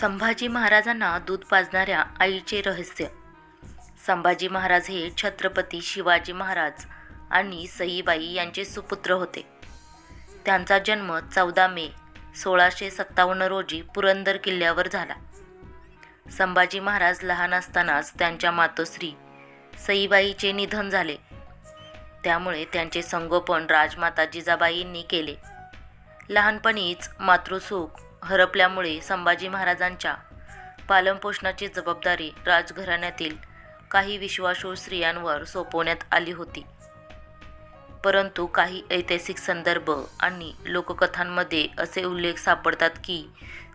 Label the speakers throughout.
Speaker 1: संभाजी महाराजांना दूध पाजणाऱ्या आईचे रहस्य. संभाजी महाराज हे छत्रपती शिवाजी महाराज आणि सईबाई यांचे सुपुत्र होते. त्यांचा जन्म चौदा मे सोळाशे सत्तावन्न रोजी पुरंदर किल्ल्यावर झाला. संभाजी महाराज लहान असतानाच त्यांच्या मातोश्री सईबाईचे निधन झाले. त्यामुळे त्यांचे संगोपन राजमाता जिजाबाईंनी केले. लहानपणीच मातृसुख हरपल्यामुळे संभाजी महाराजांच्या पालनपोषणाची जबाबदारी राजघराण्यातील काही विश्वासू स्त्रियांवर सोपवण्यात आली होती. परंतु काही ऐतिहासिक संदर्भ आणि लोककथांमध्ये असे उल्लेख सापडतात की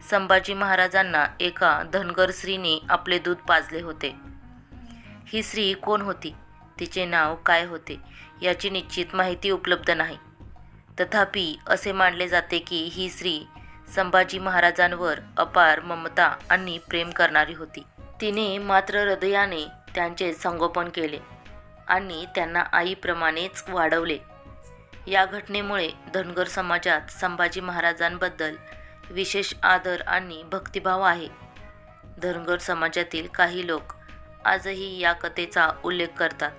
Speaker 1: संभाजी महाराजांना एका धनगर स्त्रीने आपले दूध पाजले होते. ही स्त्री कोण होती? तिचे नाव काय होते? याची निश्चित माहिती उपलब्ध नाही. तथापि असे मानले जाते की ही स्त्री संभाजी महाराजांवर अपार ममता आणि प्रेम करणारी होती. तिने मात्र हृदयाने त्यांचे संगोपन केले आणि त्यांना आईप्रमाणेच वाढवले. या घटनेमुळे धनगर समाजात संभाजी महाराजांबद्दल विशेष आदर आणि भक्तिभाव आहे. धनगर समाजातील काही लोक आजही या कथेचा उल्लेख करतात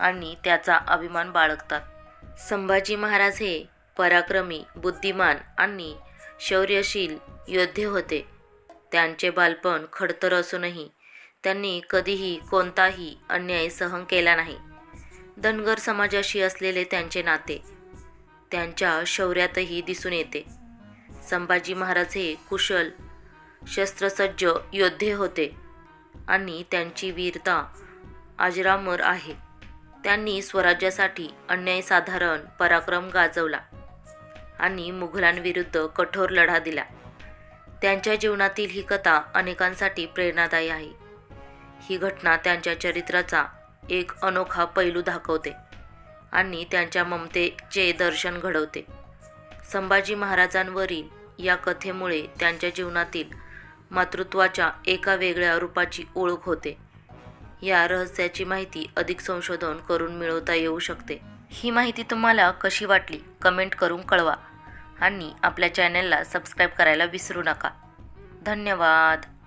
Speaker 1: आणि त्याचा अभिमान बाळगतात. संभाजी महाराज हे पराक्रमी बुद्धिमान आणि शौर्यशील योद्धे होते. त्यांचे बालपण खडतर असूनही त्यांनी कधीही कोणताही अन्याय सहन केला नाही. धनगर समाजाशी असलेले त्यांचे नाते त्यांच्या शौर्यातही दिसून येते. संभाजी महाराज हे कुशल शस्त्रसज्ज योद्धे होते आणि त्यांची वीरता अजरामर आहे. त्यांनी स्वराज्यासाठी अन्यायसाधारण पराक्रम गाजवला. आणि मुघलांविरुद्ध कठोर लढा दिला. त्यांच्या जीवनातील ही कथा अनेकांसाठी प्रेरणादायी आहे. ही घटना त्यांच्या चरित्राचा एक अनोखा पैलू दाखवते आणि त्यांच्या ममतेचे दर्शन घडवते. संभाजी महाराजांवरील या कथेमुळे त्यांच्या जीवनातील मातृत्वाच्या एका वेगळ्या रूपाची ओळख होते. या रहस्याची माहिती अधिक संशोधन करून मिळवता येऊ शकते. ही माहिती तुम्हाला कशी वाटली कमेंट करून कळवा. आणि आपल्या चॅनलला सबस्क्राईब करायला विसरू नका. धन्यवाद.